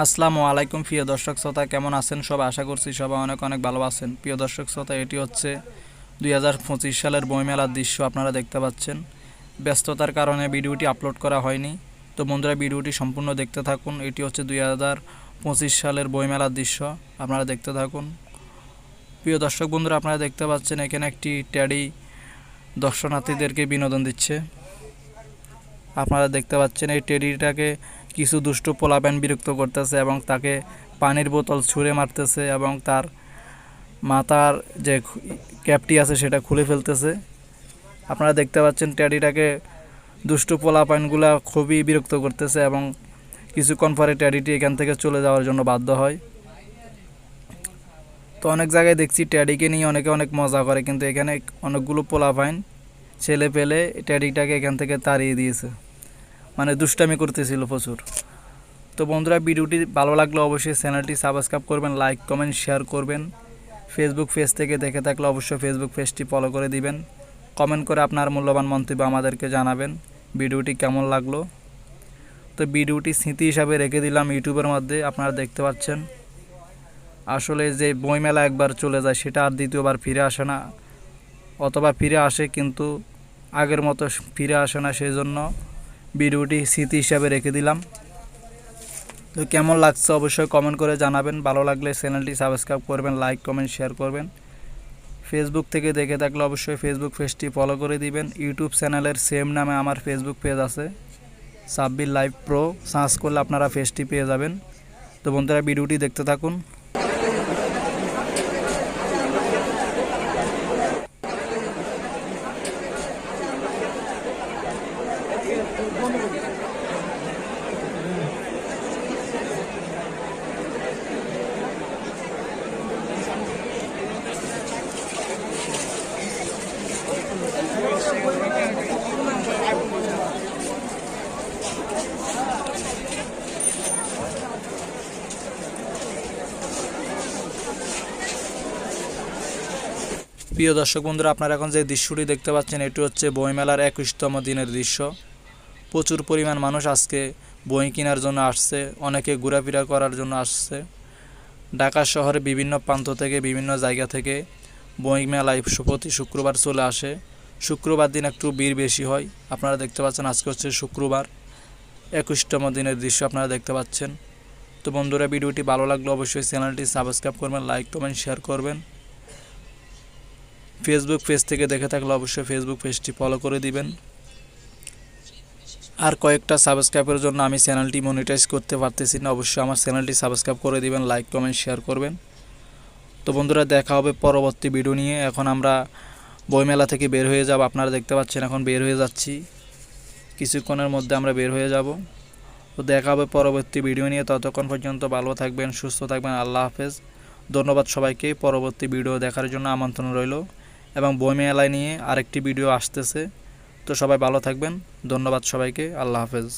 আসসালামু আলাইকুম, প্রিয় দর্শক শ্রোতা, কেমন আছেন সব আশা করছি সবাই অনেক অনেক ভালো আছেন। প্রিয় দর্শক শ্রোতা, এটি হচ্ছে দুই হাজার পঁচিশ সালের বইমেলার দৃশ্য আপনারা দেখতে পাচ্ছেন। ব্যস্ততার কারণে ভিডিওটি আপলোড করা হয়নি। তো বন্ধুরা, ভিডিওটি সম্পূর্ণ দেখতে থাকুন। এটি হচ্ছে দুই হাজার পঁচিশ সালের বইমেলার দৃশ্য। আপনারা দেখতে থাকুন। প্রিয় দর্শক বন্ধুরা, আপনারা দেখতে পাচ্ছেন, এখানে একটি ট্যাডি দর্শনার্থীদেরকে বিনোদন দিচ্ছে। আপনারা দেখতে পাচ্ছেন, এই টেডিটাকে কিছু দুষ্ট পোলাপ্যান বিরক্ত করতেছে এবং তাকে পানির বোতল ছুঁড়ে মারতেছে এবং তার মাথার যে ক্যাপটি আছে সেটা খুলে ফেলতেছে। আপনারা দেখতে পাচ্ছেন ট্যাডিটাকে দুষ্ট পোলাপাইনগুলা খুবই বিরক্ত করতেছে এবং কিছুক্ষণ পরে ট্যাডিটি এখান থেকে চলে যাওয়ার জন্য বাধ্য হয়। তো অনেক জায়গায় দেখছি ট্যাডিকে নিয়ে অনেকে অনেক মজা করে, কিন্তু এখানে অনেকগুলো পোলাপাইন ছেলে পেলে ট্যাডিটাকে এখান থেকে তাড়িয়ে দিয়েছে। মানে দুষ্টামি করতেছিল প্রচুর। তো বন্ধুরা, ভিডিওটি ভালো লাগলে অবশ্যই চ্যানেলটি সাবস্ক্রাইব করবেন লাইক কমেন্ট শেয়ার করবেন। ফেসবুক পেজ থেকে দেখে থাকলে অবশ্যই ফেসবুক পেজটি ফলো করে দিবেন। কমেন্ট করে আপনার মূল্যবান মন্তব্য আমাদেরকে জানাবেন, ভিডিওটি কেমন লাগল। তো ভিডিওটি স্মৃতি হিসাবে রেখে দিলাম ইউটিউবের মধ্যে, আপনারা দেখতে পাচ্ছেন। আসলে যে বইমেলা একবার চলে যায়, সেটা আর দ্বিতীয়বার ফিরে আসে না। অথবা ফিরে আসে, কিন্তু আগের মতো ফিরে আসে না সেই জন্য ভিডিওটি স্মৃতি হিসাবে রেখে দিলাম। তো কেমন লাগছে অবশ্যই কমেন্ট করে জানাবেন। ভালো লাগলে চ্যানেলটি সাবস্ক্রাইব করবেন লাইক কমেন্ট শেয়ার করবেন। ফেসবুক থেকে দেখে থাকলে অবশ্যই ফেসবুক পেজটি ফলো করে দিবেন। ইউটিউব চ্যানেলের সেম নামে আমার ফেসবুক পেজ আছে। সাব্বির লাইভ প্রো সার্চ করলে আপনারা পেজটি পেয়ে যাবেন। তো বন্ধুরা, ভিডিওটি দেখতে থাকুন। প্রিয় দর্শক বন্ধুরা, আপনারা এখন যে দৃশ্যটি দেখতে পাচ্ছেন, এটি হচ্ছে বইমেলার একুশতম দিনের দৃশ্য। প্রচুর পরিমাণ মানুষ আজকে বই কেনার জন্য আসছে, অনেকে ঘোরাফেরা করার জন্য আসছে। ঢাকা শহরে বিভিন্ন প্রান্ত থেকে, বিভিন্ন জায়গা থেকে বই মেলায় প্রতি শুক্রবার চলে আসে। শুক্রবার দিন একটু ভিড় বেশি হয়। আপনারা দেখতে পাচ্ছেন, আজকে হচ্ছে শুক্রবার, একুশতম দিনের দৃশ্য আপনারা দেখতে পাচ্ছেন। তো বন্ধুরা, ভিডিওটি ভালো লাগলে অবশ্যই চ্যানেলটি সাবস্ক্রাইব করবেন, লাইক, কমেন্ট, শেয়ার করবেন। ফেসবুক পেজ থেকে দেখে থাকলে অবশ্যই ফেসবুক পেজটি ফলো করে দিবেন। আর কয়েকটা সাবস্ক্রাইবের জন্য আমি চ্যানেলটি মনিটাইজ করতে পারতেছি না, অবশ্যই আমার চ্যানেলটি সাবস্ক্রাইব করে দিবেন লাইক কমেন্ট শেয়ার করবেন। তো বন্ধুরা, দেখা হবে পরবর্তী ভিডিও নিয়ে। এখন আমরা বইমেলা থেকে বের হয়ে যাব। আপনারা দেখতে পাচ্ছেন এখন বের হয়ে যাচ্ছি। কিছুক্ষণের মধ্যে আমরা বের হয়ে যাব। তো দেখা হবে পরবর্তী ভিডিও নিয়ে। ততক্ষণ পর্যন্ত ভালো থাকবেন, সুস্থ থাকবেন। আল্লাহ হাফেজ। ধন্যবাদ সবাইকে। পরবর্তী ভিডিও দেখার জন্য আমন্ত্রণ রইল। এবং বইমেলায় নিয়ে আরেকটি ভিডিও আসতেছে। তো সবাই ভালো থাকবেন। ধন্যবাদ সবাইকে। আল্লাহ হাফেজ।